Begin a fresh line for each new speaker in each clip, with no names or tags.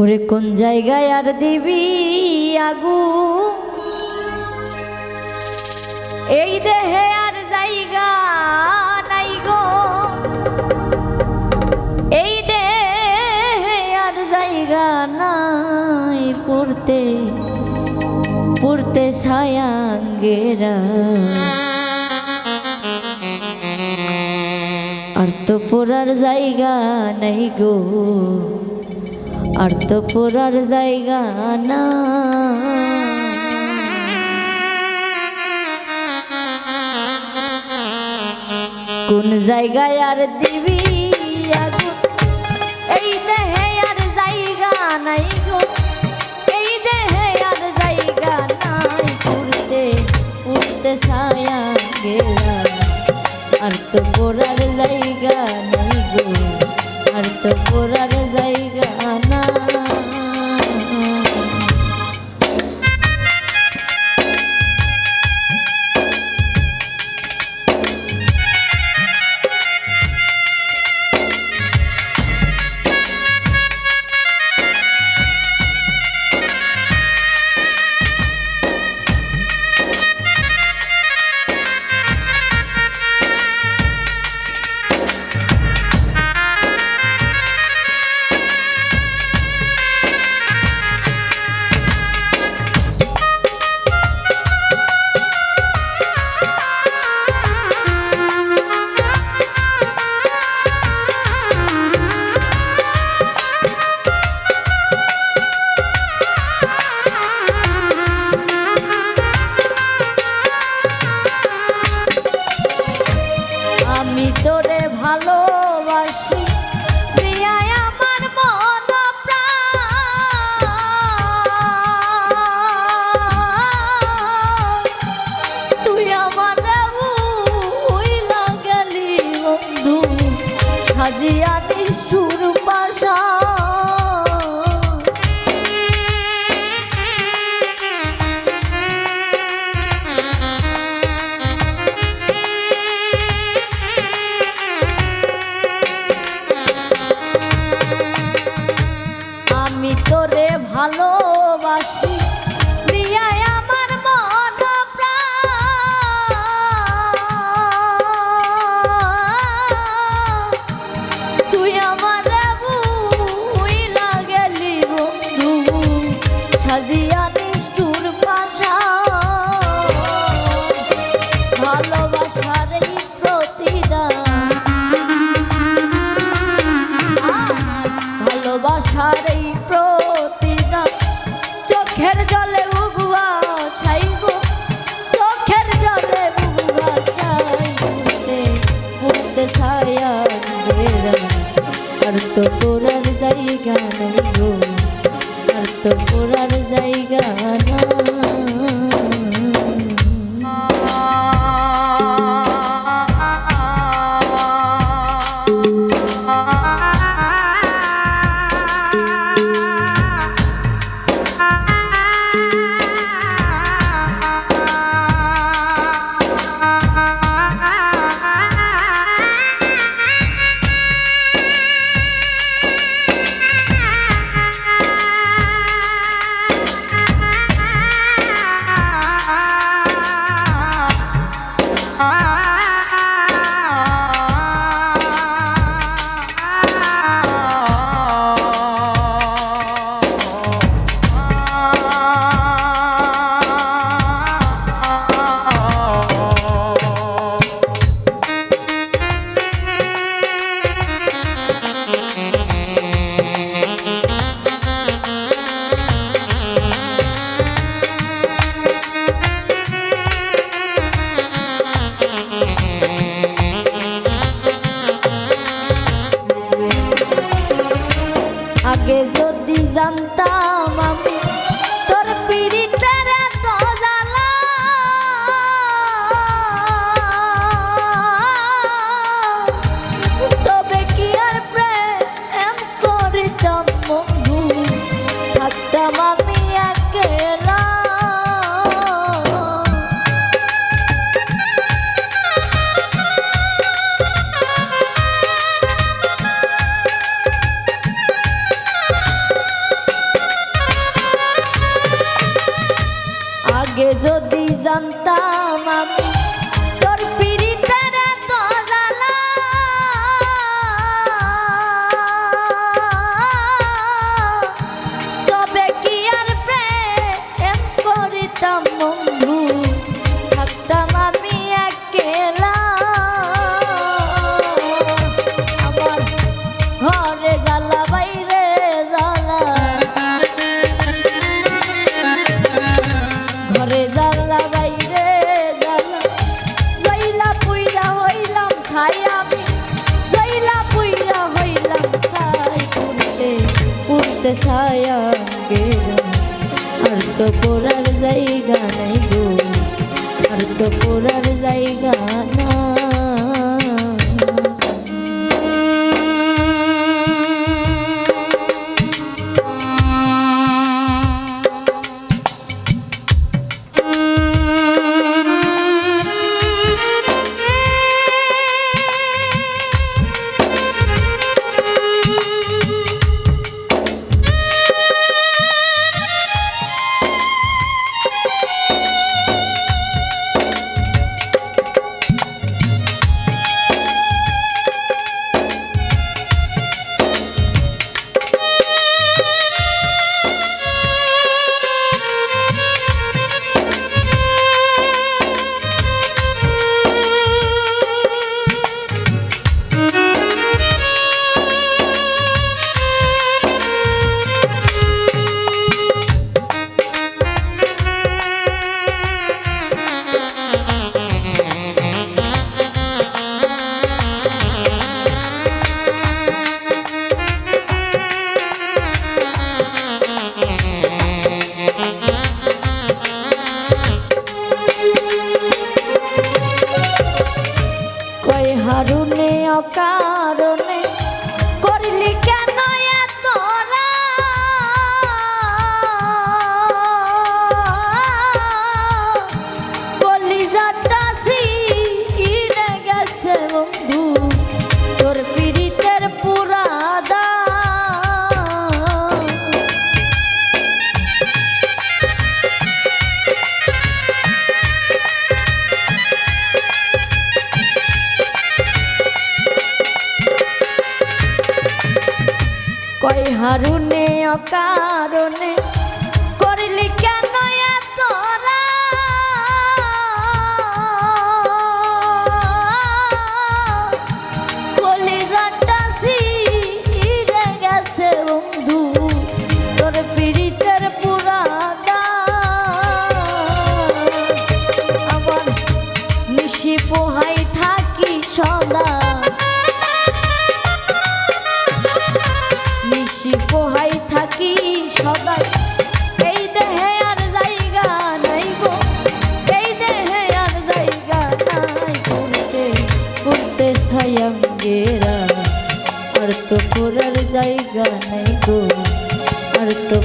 ওরে কোন জায়গায় আর দিবি আগু এই দেহে নাই পড়তে পড়তে ছায়াঙ্গেরা। আর তো পড়ার জায়গা নাই গো, আর তো পড়ার জায়গা না কোন জায়গায় আর দিবি নাই গো। এই দেহে আর জায়গা নাই পুরতে পুরতে ছায়া গেলা আর তো পড়ার জায়গা নাই গো, আর তো পড়ার জায়গা সাজিয়া নিষ্ঠুর ভালোবাসার এই প্রতিদান। চোখের জলে জানতাম পড়তে ছায়া গেরা আর তো পড়ার জায়গা নাই গো। আর তো পড়ার জায়গা না কই হারুনে অকারণে নিশি পোহাই থাকি সদাই এই দেহে আর জায়গা নাই গো। এই দেহে আর জায়গা নাই। করতে করতে ছায়াঙ্গেরা আর তো করার জায়গা নাই গো। আর তো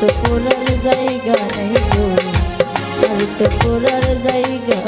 তো পুরার জায়গা নাই গো আর তো পুরার জায়গা